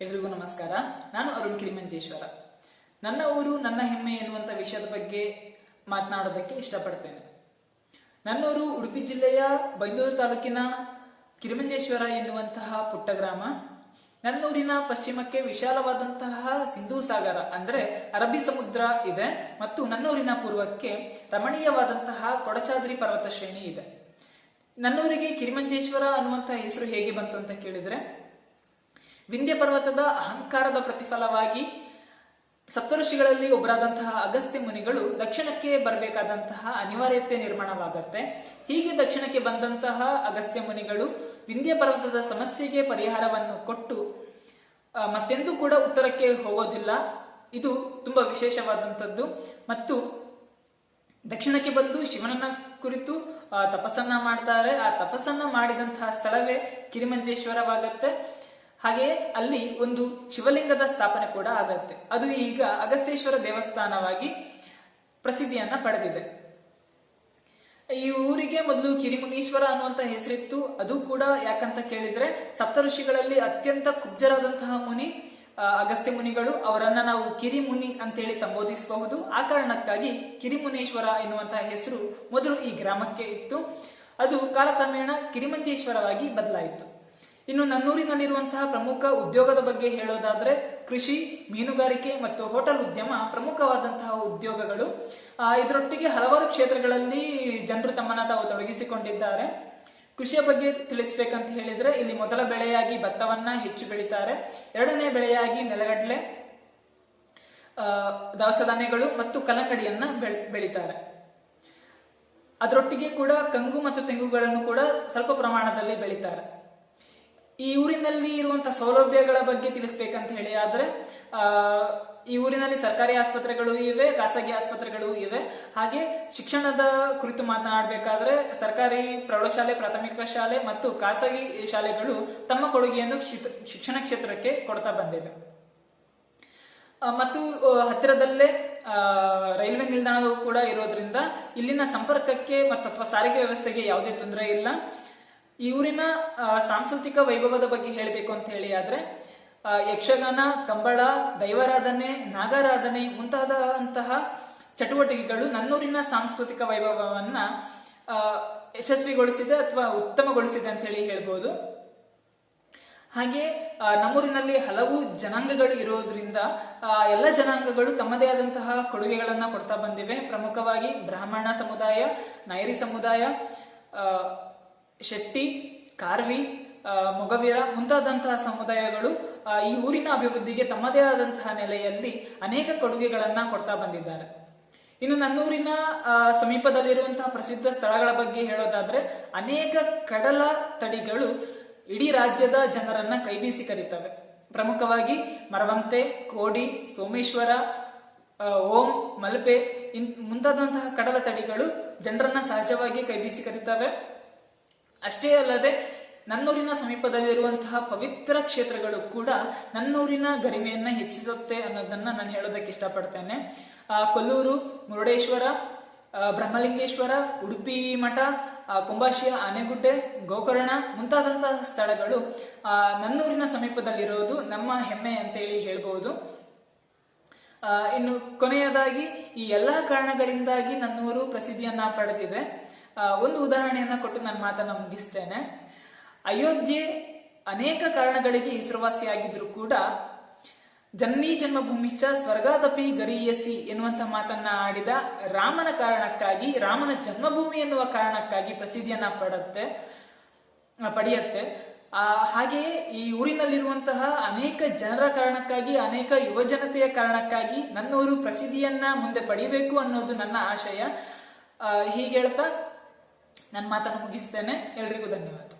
ಎಲ್ರಿಗೂ ನಮಸ್ಕಾರ. ನಾನು ಅರುಣ್ ಕಿರಿಮಂಜೇಶ್ವರ. ನನ್ನ ಊರು, ನನ್ನ ಹೆಮ್ಮೆ ಎನ್ನುವಂಥ ವಿಷಯದ ಬಗ್ಗೆ ಮಾತನಾಡೋದಕ್ಕೆ ಇಷ್ಟಪಡ್ತೇನೆ. ನನ್ನೂರು ಉಡುಪಿ ಜಿಲ್ಲೆಯ ಬೈಂದೂರು ತಾಲೂಕಿನ ಕಿರಿಮಂಜೇಶ್ವರ ಎನ್ನುವಂತಹ ಪುಟ್ಟ ಗ್ರಾಮ, ನನ್ನೂರಿನ ಪಶ್ಚಿಮಕ್ಕೆ ವಿಶಾಲವಾದಂತಹ ಸಿಂಧೂ ಸಾಗರ ಅಂದ್ರೆ ಅರಬ್ಬಿ ಸಮುದ್ರ ಇದೆ ಮತ್ತು ನನ್ನೂರಿನ ಪೂರ್ವಕ್ಕೆ ರಮಣೀಯವಾದಂತಹ ಕೊಡಚಾದ್ರಿ ಪರ್ವತ ಶ್ರೇಣಿ ಇದೆ. ನನ್ನೂರಿಗೆ ಕಿರಿಮಂಜೇಶ್ವರ ಅನ್ನುವಂತಹ ಹೆಸರು ಹೇಗೆ ಬಂತು ಅಂತ ಕೇಳಿದ್ರೆ ವಿಂಧ್ಯ ಪರ್ವತದ ಅಹಂಕಾರದ ಪ್ರತಿಫಲವಾಗಿ ಸಪ್ತಋಷಿಗಳಲ್ಲಿ ಒಬ್ಬರಾದಂತಹ ಅಗಸ್ತ್ಯ ಮುನಿಗಳು ದಕ್ಷಿಣಕ್ಕೆ ಬರಬೇಕಾದಂತಹ ಅನಿವಾರ್ಯತೆ ನಿರ್ಮಾಣವಾಗುತ್ತೆ. ಹೀಗೆ ದಕ್ಷಿಣಕ್ಕೆ ಬಂದಂತಹ ಅಗಸ್ತ್ಯ ಮುನಿಗಳು ವಿಂಧ್ಯ ಪರ್ವತದ ಸಮಸ್ಯೆಗೆ ಪರಿಹಾರವನ್ನು ಕೊಟ್ಟು ಮತ್ತೆಂದೂ ಕೂಡ ಉತ್ತರಕ್ಕೆ ಹೋಗೋದಿಲ್ಲ. ಇದು ತುಂಬಾ ವಿಶೇಷವಾದಂಥದ್ದು. ಮತ್ತು ದಕ್ಷಿಣಕ್ಕೆ ಬಂದು ಶಿವನನ್ನ ಕುರಿತು ತಪಸ್ಸನ್ನ ಮಾಡ್ತಾರೆ. ಆ ತಪಸ್ಸನ್ನ ಮಾಡಿದಂತಹ ಸ್ಥಳವೇ ಕಿರಿಮಂಜೇಶ್ವರವಾಗತ್ತೆ. ಹಾಗೆಯೇ ಅಲ್ಲಿ ಒಂದು ಶಿವಲಿಂಗದ ಸ್ಥಾಪನೆ ಕೂಡ ಆಗತ್ತೆ. ಅದು ಈಗ ಅಗಸ್ತೇಶ್ವರ ದೇವಸ್ಥಾನವಾಗಿ ಪ್ರಸಿದ್ಧಿಯನ್ನ ಪಡೆದಿದೆ. ಈ ಊರಿಗೆ ಮೊದಲು ಕಿರಿಮುನೀಶ್ವರ ಅನ್ನುವಂತ ಹೆಸರಿತ್ತು. ಅದು ಕೂಡ ಯಾಕಂತ ಕೇಳಿದ್ರೆ ಸಪ್ತ ಋಷಿಗಳಲ್ಲಿ ಅತ್ಯಂತ ಕುಬ್ಜರಾದಂತಹ ಮುನಿ ಅಗಸ್ತ್ಯ ಮುನಿಗಳು. ಅವರನ್ನ ನಾವು ಕಿರಿಮುನಿ ಅಂತೇಳಿ ಸಂಬೋಧಿಸಬಹುದು. ಆ ಕಾರಣಕ್ಕಾಗಿ ಕಿರಿಮುನೇಶ್ವರ ಎನ್ನುವಂತಹ ಹೆಸರು ಮೊದಲು ಈ ಗ್ರಾಮಕ್ಕೆ ಇತ್ತು. ಅದು ಕಾಲಕ್ರಮೇಣ ಕಿರಿಮಂಜೇಶ್ವರವಾಗಿ ಬದಲಾಯಿತು. ಇನ್ನು ನನ್ನೂರಿನಲ್ಲಿರುವಂತಹ ಪ್ರಮುಖ ಉದ್ಯೋಗದ ಬಗ್ಗೆ ಹೇಳೋದಾದ್ರೆ ಕೃಷಿ, ಮೀನುಗಾರಿಕೆ ಮತ್ತು ಹೋಟೆಲ್ ಉದ್ಯಮ ಪ್ರಮುಖವಾದಂತಹ ಉದ್ಯೋಗಗಳು. ಇದರೊಟ್ಟಿಗೆ ಹಲವಾರು ಕ್ಷೇತ್ರಗಳಲ್ಲಿ ಜನರು ತಮ್ಮನ್ನ ತಾವು ತೊಡಗಿಸಿಕೊಂಡಿದ್ದಾರೆ. ಕೃಷಿಯ ಬಗ್ಗೆ ತಿಳಿಸ್ಬೇಕಂತ ಹೇಳಿದ್ರೆ ಇಲ್ಲಿ ಮೊದಲ ಬೆಳೆಯಾಗಿ ಭತ್ತವನ್ನ ಹೆಚ್ಚು ಬೆಳೀತಾರೆ. ಎರಡನೇ ಬೆಳೆಯಾಗಿ ನೆಲಗಡಲೆ ದವಸ ಧಾನ್ಯಗಳು ಮತ್ತು ಕಲಕಡಿಯನ್ನ ಬೆಳ್- ಬೆಳೀತಾರೆ. ಅದರೊಟ್ಟಿಗೆ ಕೂಡ ಕಂಗು ಮತ್ತು ತೆಂಗುಗಳನ್ನು ಕೂಡ ಸ್ವಲ್ಪ ಪ್ರಮಾಣದಲ್ಲಿ ಬೆಳೀತಾರೆ. ಈ ಊರಿನಲ್ಲಿ ಇರುವಂತಹ ಸೌಲಭ್ಯಗಳ ಬಗ್ಗೆ ತಿಳಿಸ್ಬೇಕಂತ ಹೇಳಿ ಆದ್ರೆ ಆ, ಈ ಊರಿನಲ್ಲಿ ಸರ್ಕಾರಿ ಆಸ್ಪತ್ರೆಗಳು ಇವೆ ಖಾಸಗಿ ಆಸ್ಪತ್ರೆಗಳು ಇವೆ. ಹಾಗೆ ಶಿಕ್ಷಣದ ಕುರಿತು ಮಾತನಾಡಬೇಕಾದ್ರೆ ಸರ್ಕಾರಿ ಪ್ರೌಢಶಾಲೆ ಪ್ರಾಥಮಿಕ ಶಾಲೆ ಮತ್ತು ಖಾಸಗಿ ಶಾಲೆಗಳು ತಮ್ಮ ಕೊಡುಗೆಯನ್ನು ಶಿಕ್ಷಣ ಕ್ಷೇತ್ರಕ್ಕೆ ಕೊಡ್ತಾ ಬಂದಿವೆ. ಮತ್ತು ಹತ್ತಿರದಲ್ಲೇ ರೈಲ್ವೆ ನಿಲ್ದಾಣವು ಕೂಡ ಇರೋದ್ರಿಂದ ಇಲ್ಲಿನ ಸಂಪರ್ಕಕ್ಕೆ ಮತ್ತು ಅಥವಾ ಸಾರಿಗೆ ವ್ಯವಸ್ಥೆಗೆ ಯಾವುದೇ ತೊಂದರೆ ಇಲ್ಲ. ಈ ಊರಿನ ಸಾಂಸ್ಕೃತಿಕ ವೈಭವದ ಬಗ್ಗೆ ಹೇಳಬೇಕು ಅಂತ ಹೇಳಿ ಆದ್ರೆ ಯಕ್ಷಗಾನ, ಕಂಬಳ, ದೈವಾರಾಧನೆ, ನಾಗಾರಾಧನೆ ಮುಂತಾದಂತಹ ಚಟುವಟಿಕೆಗಳು ನನ್ನೂರಿನ ಸಾಂಸ್ಕೃತಿಕ ವೈಭವವನ್ನ ಯಶಸ್ವಿಗೊಳಿಸಿದೆ ಅಥವಾ ಉತ್ತಮಗೊಳಿಸಿದೆ ಅಂತ ಹೇಳಿ ಹೇಳ್ಬೋದು. ಹಾಗೆ ನಮ್ಮೂರಿನಲ್ಲಿ ಹಲವು ಜನಾಂಗಗಳು ಇರೋದ್ರಿಂದ ಎಲ್ಲ ಜನಾಂಗಗಳು ತಮ್ಮದೇ ಆದಂತಹ ಕೊಡುಗೆಗಳನ್ನ ಕೊಡ್ತಾ ಬಂದಿವೆ. ಪ್ರಮುಖವಾಗಿ ಬ್ರಾಹ್ಮಣ ಸಮುದಾಯ, ನಾಯರಿ ಸಮುದಾಯ ಶೆಟ್ಟಿ, ಕಾರ್ವಿ ಮೊಗವೀರ ಮುಂತಾದಂತಹ ಸಮುದಾಯಗಳು ಈ ಊರಿನ ಅಭಿವೃದ್ಧಿಗೆ ತಮ್ಮದೇ ಆದಂತಹ ನೆಲೆಯಲ್ಲಿ ಅನೇಕ ಕೊಡುಗೆಗಳನ್ನು ಕೊಡ್ತಾ ಬಂದಿದ್ದಾರೆ. ಇನ್ನು ನನ್ನೂರಿನ ಸಮೀಪದಲ್ಲಿರುವಂತಹ ಪ್ರಸಿದ್ಧ ಸ್ಥಳಗಳ ಬಗ್ಗೆ ಹೇಳೋದಾದ್ರೆ, ಅನೇಕ ಕಡಲ ತಡಿಗಳು ಇಡೀ ರಾಜ್ಯದ ಜನರನ್ನ ಕೈಬೀಸಿ ಕರೀತವೆ. ಪ್ರಮುಖವಾಗಿ ಮರವಂತೆ, ಕೋಡಿ, ಸೋಮೇಶ್ವರ ಓಂ, ಮಲ್ಪೆ, ಇನ್, ಮುಂತಾದಂತಹ ಕಡಲ ತಡಿಗಳು ಜನರನ್ನ ಸಹಜವಾಗಿ ಕೈಬೀಸಿ ಕರೀತವೆ. ಅಷ್ಟೇ ಅಲ್ಲದೆ ನನ್ನೂರಿನ ಸಮೀಪದಲ್ಲಿರುವಂತಹ ಪವಿತ್ರ ಕ್ಷೇತ್ರಗಳು ಕೂಡ ನನ್ನೂರಿನ ಗರಿಮೆಯನ್ನ ಹೆಚ್ಚಿಸುತ್ತೆ ಅನ್ನೋದನ್ನ ನಾನು ಹೇಳೋದಕ್ಕೆ ಇಷ್ಟಪಡ್ತೇನೆ. ಕೊಲ್ಲೂರು, ಮುರುಡೇಶ್ವರ ಬ್ರಹ್ಮಲಿಂಗೇಶ್ವರ, ಉಡುಪಿ ಮಠ ಕುಂಬಾಶಿಯ ಆನೆಗುಡ್ಡೆ, ಗೋಕರ್ಣ ಮುಂತಾದಂತಹ ಸ್ಥಳಗಳು ನನ್ನೂರಿನ ಸಮೀಪದಲ್ಲಿರೋದು ನಮ್ಮ ಹೆಮ್ಮೆ ಅಂತೇಳಿ ಹೇಳ್ಬೋದು. ಇನ್ನು ಕೊನೆಯದಾಗಿ ಈ ಎಲ್ಲಾ ಕಾರಣಗಳಿಂದಾಗಿ ನನ್ನೂರು ಪ್ರಸಿದ್ಧಿಯನ್ನ ಪಡೆದಿದೆ. ಒಂದು ಉದಾಹರಣೆಯನ್ನು ಕೊಟ್ಟು ನನ್ನ ಮಾತನ್ನ ಮುಗಿಸ್ತೇನೆ. ಅಯೋಧ್ಯೆ ಅನೇಕ ಕಾರಣಗಳಿಗೆ ಹೆಸರುವಾಸಿಯಾಗಿದ್ರು ಕೂಡ ಜನ್ಮಿ ಜನ್ಮಭೂಮಿಶ್ಚ ಸ್ವರ್ಗಾದಪಿ ಗರಿಯಸಿ ಎನ್ನುವಂಥ ಮಾತನ್ನ ಆಡಿದ ರಾಮನ ಕಾರಣಕ್ಕಾಗಿ, ರಾಮನ ಜನ್ಮಭೂಮಿ ಎನ್ನುವ ಕಾರಣಕ್ಕಾಗಿ ಪ್ರಸಿದ್ಧಿಯನ್ನ ಪಡತ್ತೆ ಪಡೆಯತ್ತೆ. ಹಾಗೆಯೇ ಈ ಊರಿನಲ್ಲಿರುವಂತಹ ಅನೇಕ ಜನರ ಕಾರಣಕ್ಕಾಗಿ, ಅನೇಕ ಯುವ ಜನತೆಯ ಕಾರಣಕ್ಕಾಗಿ ನನ್ನೂರು ಪ್ರಸಿದ್ಧಿಯನ್ನ ಮುಂದೆ ಪಡಿಬೇಕು ಅನ್ನೋದು ನನ್ನ ಆಶಯ. ಹೀಗೆ ಹೇಳ್ತಾ ನನ್ನ ಮಾತನ್ನು ಮುಗಿಸ್ತೇನೆ. ಎಲ್ರಿಗೂ ಧನ್ಯವಾದ.